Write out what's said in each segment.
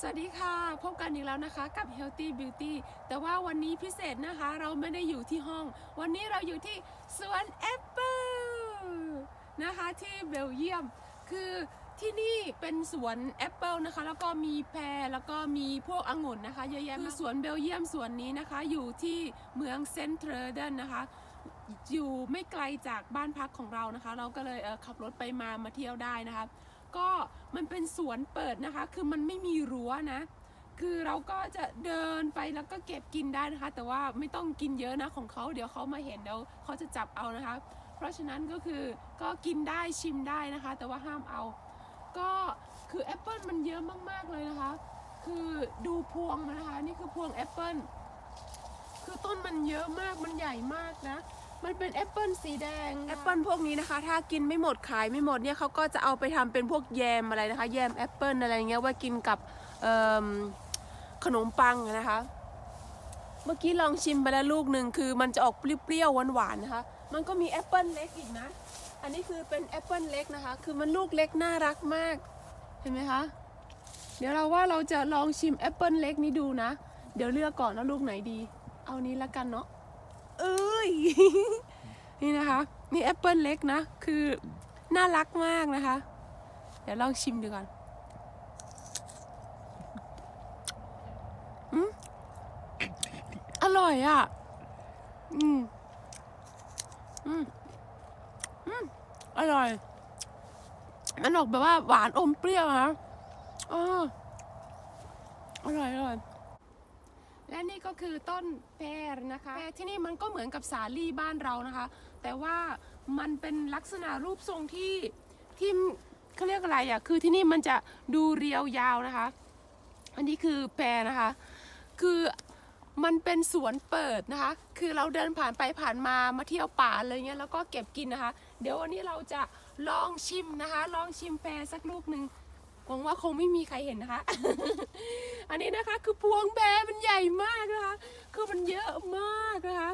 สวัสดีค่ะ พบกันอีกแล้วนะคะกับ Healthy Beauty แต่ว่าวันนี้พิเศษนะคะเราไม่ได้อยู่ที่ห้อง วันนี้เราอยู่ที่สวนแอปเปิลนะคะที่เบลเยียม คือที่นี่เป็นสวนแอปเปิลนะคะ แล้วก็มีแพรแล้วก็มีพวกองุ่นนะคะเยอะแยะคือสวนเบลเยียมสวนนี้นะคะ อยู่ที่เมืองเซนเทอร์เดนนะคะ อยู่ไม่ไกลจากบ้านพักของเรานะคะ เราก็เลยเอ่อขับรถไปมามาเที่ยวได้นะคะ ก็มันเป็นสวนเปิดนะคะ คือมันไม่มีรั้วนะ คือเราก็จะเดินไปแล้วก็เก็บกินได้นะคะ แต่ว่าไม่ต้องกินเยอะนะของเขาเดี๋ยวเขามาเห็นเดี๋ยวเขาจะจับเอานะคะ เพราะฉะนั้นก็คือก็กินได้ชิมได้นะคะ แต่ว่าห้ามเอา ก็คือแอปเปิลมันเยอะมากๆเลยนะคะ คือดูพวงนนะคะ นี่คือพวงแอปเปิลคือต้นมันเยอะมากมันใหญ่มากนะ มันเป็นแอปเปิลสีแดงแอปเปิลพวกนี้นะคะ ถ้ากินไม่หมดขายไม่หมดเนี่ยเขาก็จะเอาไปทำเป็นพวกแยมอะไรนะคะ แยมแอปเปิลอะไรเงี้ยไว่ากินกับขนมปังนะคะ เมื่อกี้ลองชิมไปแล้วลูกหนึ่งคือมันจะออกเปรี้ยวๆหวานๆนะคะ มันก็มีแอปเปิลเล็กอีกนะ อันนี้คือเป็นแอปเปิลเล็กนะคะ คือมันลูกเล็กน่ารักมาก เห็นไหมคะ เดี๋ยวเราว่าเราจะลองชิมแอปเปิลเล็กนี้ดูนะ เดี๋ยวเลือกก่อนว่าลูกไหนดี เอานี้ละกันเนาะเอ้ย นี่นะคะนี่แอปเปิลเล็กนะ คือน่ารักมากนะคะ เดี๋ยวลองชิมดูก่อนอืมอร่อยอะ อืม อืม อืม อร่อย มันออกแบบว่าหวานอมเปรี้ยวนะอ๋ออร่อยอร่อย และนี่ก็คือต้นแพรนะคะ แพรที่นี่มันก็เหมือนกับสาลี่บ้านเรานะคะ แต่ว่ามันเป็นลักษณะรูปทรงที่ที่เขาเรียกอะไรอะ คือที่นี่มันจะดูเรียวยาวนะคะ อันนี้คือแพรนะคะ คือมันเป็นสวนเปิดนะคะ คือเราเดินผ่านไปผ่านมามาเที่ยวป่าอะไรเงี้ยแล้วก็เก็บกินนะคะ เดี๋ยววันนี้เราจะลองชิมนะคะ ลองชิมแพรสักลูกหนึ่ง หวังว่าคงไม่มีใครเห็นนะคะ อันนี้นะคะคือพวงแบมันใหญ่มากนะคะ คือมันเยอะมากนะคะ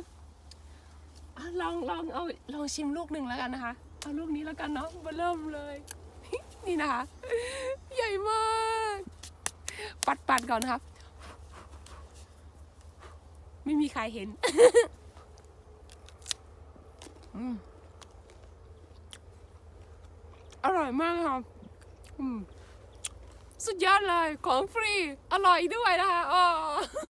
อะลองลองเอาลองชิมลูกหนึ่งแล้วกันนะคะ เอาลูกนี้แล้วกันเนาะมาเริ่มเลย นี่นะคะ ใหญ่มาก ปัดปัดก่อนนะคะไม่มีใครเห็นออร่อยมากค่ะอืม สุดยอดเลยของฟรี อร่อยด้วยนะคะอ๋อ